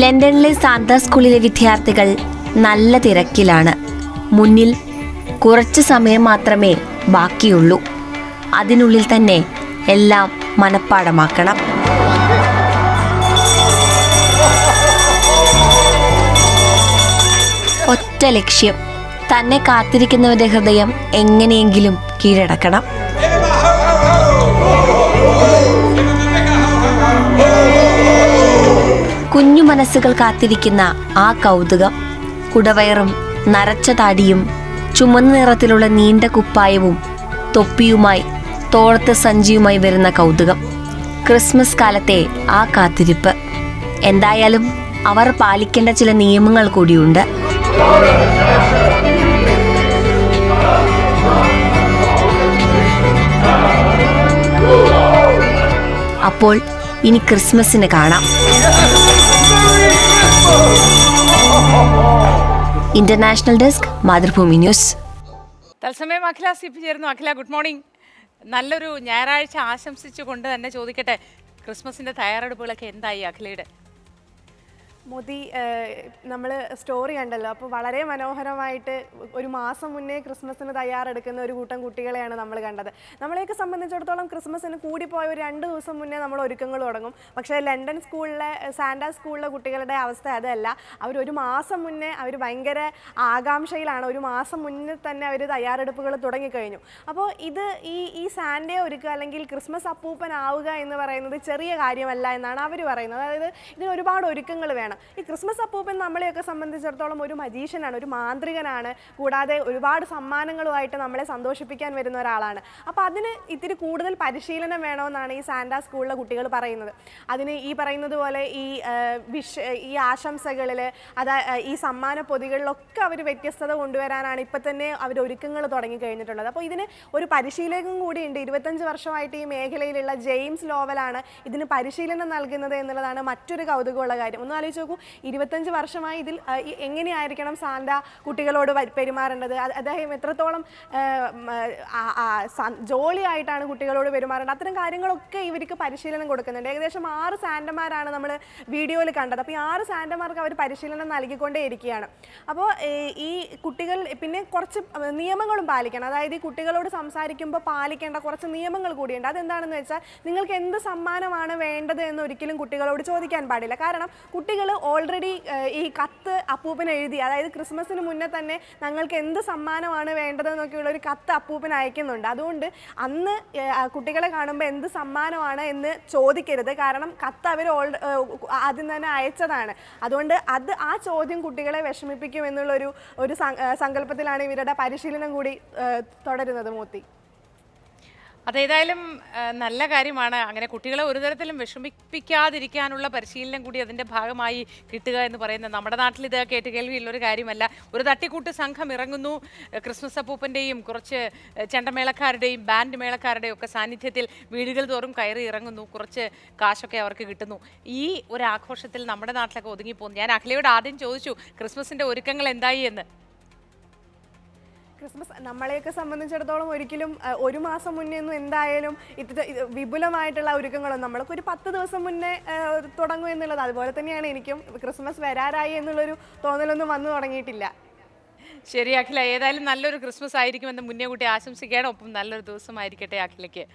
ലണ്ടനിലെ സാന്ത സ്കൂളിലെ വിദ്യാർത്ഥികൾ നല്ല തിരക്കിലാണ്. മുന്നിൽ കുറച്ച് സമയം മാത്രമേ ബാക്കിയുള്ളൂ. അതിനുള്ളിൽ തന്നെ എല്ലാം മനഃപ്പാടമാക്കണം. ഒറ്റ ലക്ഷ്യം തന്നെ കാത്തിരിക്കുന്നവരുടെ ഹൃദയം എങ്ങനെയെങ്കിലും കീഴടക്കണം. കുഞ്ഞു മനസ്സുകൾ കാത്തിരിക്കുന്ന ആ കൗതുകം. കുടവയറും നരച്ച താടിയും ചുമന്ന നിറത്തിലുള്ള നീണ്ട കുപ്പായവും തൊപ്പിയുമായി തോളത്ത് സഞ്ചിയുമായി വരുന്ന കൗതുകം. ക്രിസ്മസ് കാലത്തെ ആ കാത്തിരിപ്പ്. എന്തായാലും അവർ പാലിക്കേണ്ട ചില നിയമങ്ങൾ കൂടിയുണ്ട്. അപ്പോൾ ഇനി ക്രിസ്മസിന് കാണാം. International desk Mathrubhumi news. തത്സമയം അഖില പി ചേരുന്നു. Akhila good morning. നല്ലൊരു ഞായറാഴ്ച ആശംസിച്ചുകൊണ്ട് തന്നെ ചോദിക്കട്ടെ ക്രിസ്മസിന്റെ തയ്യാറെടുപ്പുകളൊക്കെ എന്തായി അഖിലയുടെ? മോദി നമ്മൾ സ്റ്റോറി കണ്ടല്ലോ. അപ്പോൾ വളരെ മനോഹരമായിട്ട് ഒരു മാസം മുന്നേ ക്രിസ്മസിന് തയ്യാറെടുക്കുന്ന ഒരു കൂട്ടം കുട്ടികളെയാണ് നമ്മൾ കണ്ടത്. നമ്മളെയൊക്കെ സംബന്ധിച്ചിടത്തോളം ക്രിസ്മസിന് കൂടിപ്പോയ ഒരു രണ്ട് ദിവസം മുന്നേ നമ്മൾ ഒരുക്കങ്ങൾ തുടങ്ങും. പക്ഷേ ലണ്ടൻ സ്കൂളിലെ സാൻഡാ സ്കൂളിലെ കുട്ടികളുടെ അവസ്ഥ അതല്ല. അവർ ഒരു മാസം മുന്നേ അവർ ഭയങ്കര ആകാംക്ഷയിലാണ്. ഒരു മാസം മുന്നേ തന്നെ അവർ തയ്യാറെടുപ്പുകൾ തുടങ്ങിക്കഴിഞ്ഞു. അപ്പോൾ ഇത് ഈ ഈ സാൻഡേ ഒരുക്കുക അല്ലെങ്കിൽ ക്രിസ്മസ് അപ്പൂപ്പൻ ആവുക എന്ന് പറയുന്നത് ചെറിയ കാര്യമല്ല എന്നാണ് അവർ പറയുന്നത്. അതായത് ഇതിന് ഒരുപാട് ഒരുക്കങ്ങൾ വേണം. ഈ ക്രിസ്മസ് അപ്പൂപ്പൻ നമ്മളെയൊക്കെ സംബന്ധിച്ചിടത്തോളം ഒരു മജീഷ്യനാണ് ഒരു മാന്ത്രികനാണ്. കൂടാതെ ഒരുപാട് സമ്മാനങ്ങളുമായിട്ട് നമ്മളെ സന്തോഷിപ്പിക്കാൻ വരുന്ന ഒരാളാണ്. അപ്പോൾ അതിന് ഇത്തിരി കൂടുതൽ പരിശീലനം വേണമെന്നാണ് ഈ സാന്റാ സ്കൂളിലെ കുട്ടികൾ പറയുന്നത്. അതിന് ഈ പറയുന്നത് പോലെ ഈ വിഷ ഈ ആശംസകളിൽ അതാ ഈ സമ്മാന പൊതികളിലൊക്കെ അവർ വ്യത്യസ്തത കൊണ്ടുവരാനാണ് ഇപ്പം തന്നെ അവർ ഒരുക്കങ്ങൾ തുടങ്ങി കഴിഞ്ഞിട്ടുള്ളത്. അപ്പോൾ ഇതിന് ഒരു പരിശീലകം കൂടിയുണ്ട്. ഇരുപത്തഞ്ച് വർഷമായിട്ട് ഈ മേഖലയിലുള്ള ജെയിംസ് ലോവലാണ് ഇതിന് പരിശീലനം നൽകുന്നത് എന്നുള്ളതാണ് മറ്റൊരു കൗതുകമുള്ള കാര്യം. ഒന്ന് ആലോചിച്ച് നോക്കൂ ഇരുപത്തഞ്ച് വർഷമായി ഇതിൽ എങ്ങനെയായിരിക്കണം സാന്റ കുട്ടികളോട് പെരുമാറേണ്ടത്? അദ്ദേഹം എത്രത്തോളം ജോലിയായിട്ടാണ് കുട്ടികളോട് പെരുമാറേണ്ടത്? അത്തരം കാര്യങ്ങളൊക്കെ ഇവർക്ക് പരിശീലനം കൊടുക്കുന്നുണ്ട്. ഏകദേശം ആറ് സാന്റമാരാണ് നമ്മൾ വീഡിയോയിൽ കണ്ടത്. അപ്പോൾ ഈ ആറ് സാന്റമാർക്ക് അവർ പരിശീലനം നൽകിക്കൊണ്ടേ ഇരിക്കുകയാണ് അപ്പോൾ ഈ കുട്ടികൾ പിന്നെ കുറച്ച് നിയമങ്ങളും പാലിക്കണം. അതായത് ഈ കുട്ടികളോട് സംസാരിക്കുമ്പോൾ പാലിക്കേണ്ട കുറച്ച് നിയമങ്ങൾ കൂടിയുണ്ട്. അതെന്താണെന്ന് വെച്ചാൽ നിങ്ങൾക്ക് എന്ത് സമ്മാനമാണ് വേണ്ടത് എന്ന് ഒരിക്കലും കുട്ടികളോട് ചോദിക്കാൻ പാടില്ല. കാരണം കുട്ടികൾ ഓൾറെഡി ഈ കത്ത് അപ്പൂപ്പൻ എഴുതി. അതായത് ക്രിസ്മസിന് മുന്നേ തന്നെ ഞങ്ങൾക്ക് എന്ത് സമ്മാനമാണ് വേണ്ടതെന്നൊക്കെയുള്ള ഒരു കത്ത് അപ്പൂപ്പൻ അയക്കുന്നുണ്ട്. അതുകൊണ്ട് അന്ന് കുട്ടികളെ കാണുമ്പോൾ എന്ത് സമ്മാനമാണ് എന്ന് ചോദിക്കരുത്. കാരണം കത്ത് അവർ ഓൾ ആദ്യം തന്നെ അയച്ചതാണ്. അതുകൊണ്ട് അത് ആ ചോദ്യം കുട്ടികളെ വിഷമിപ്പിക്കും എന്നുള്ളൊരു ഒരു സങ്കല്പത്തിലാണ് ഇവരുടെ പരിശീലനം കൂടി തുടരുന്നത് മൂത്തി അതേതായാലും നല്ല കാര്യമാണ്. അങ്ങനെ കുട്ടികളെ ഒരു തരത്തിലും വിഷമിപ്പിക്കാതിരിക്കാനുള്ള പരിശീലനം കൂടി അതിന്റെ ഭാഗമായി കിട്ടുക എന്ന് പറയുന്നത്. നമ്മുടെ നാട്ടിൽ ഇത് കേട്ട് കേൾവിയുള്ള ഒരു കാര്യമല്ല. ഒരു തട്ടിക്കൂട്ട് സംഘം ഇറങ്ങുന്നു. ക്രിസ്മസ് അപ്പൂപ്പന്റെയും കുറച്ച് ചെണ്ടമേളക്കാരുടെയും ബാൻഡ് മേളക്കാരുടെയും ഒക്കെ സാന്നിധ്യത്തിൽ വീടുകൾ തോറും കയറി ഇറങ്ങുന്നു. കുറച്ച് കാശൊക്കെ അവർക്ക് കിട്ടുന്നു. ഈ ഒരു ആഘോഷത്തിൽ നമ്മുടെ നാട്ടിലൊക്കെ ഒതുങ്ങിപ്പോകുന്നു. ഞാൻ അഖിലയോട് ആദ്യം ചോദിച്ചു ക്രിസ്മസിന്റെ ഒരുക്കങ്ങൾ എന്തായി എന്ന്? ക്രിസ്മസ് നമ്മളെയൊക്കെ സംബന്ധിച്ചിടത്തോളം ഒരിക്കലും ഒരു മാസം മുന്നേ ഒന്നും എന്തായാലും ഇത് ഇത് വിപുലമായിട്ടുള്ള ഒരുക്കങ്ങളും നമ്മളൊക്കെ ഒരു പത്ത് ദിവസം മുന്നേ തുടങ്ങും എന്നുള്ളത്. അതുപോലെ തന്നെയാണ് എനിക്കും ക്രിസ്മസ് വരാറായി എന്നുള്ളൊരു തോന്നലൊന്നും വന്നു തുടങ്ങിയിട്ടില്ല. ശരി അഖില. ഏതായാലും നല്ലൊരു ക്രിസ്മസ് ആയിരിക്കുമെന്ന് മുന്നേ കൂട്ടി ആശംസിക്കുകയാണ്. ഒപ്പം നല്ലൊരു ദിവസമായിരിക്കട്ടെ അഖിലയ്ക്ക്.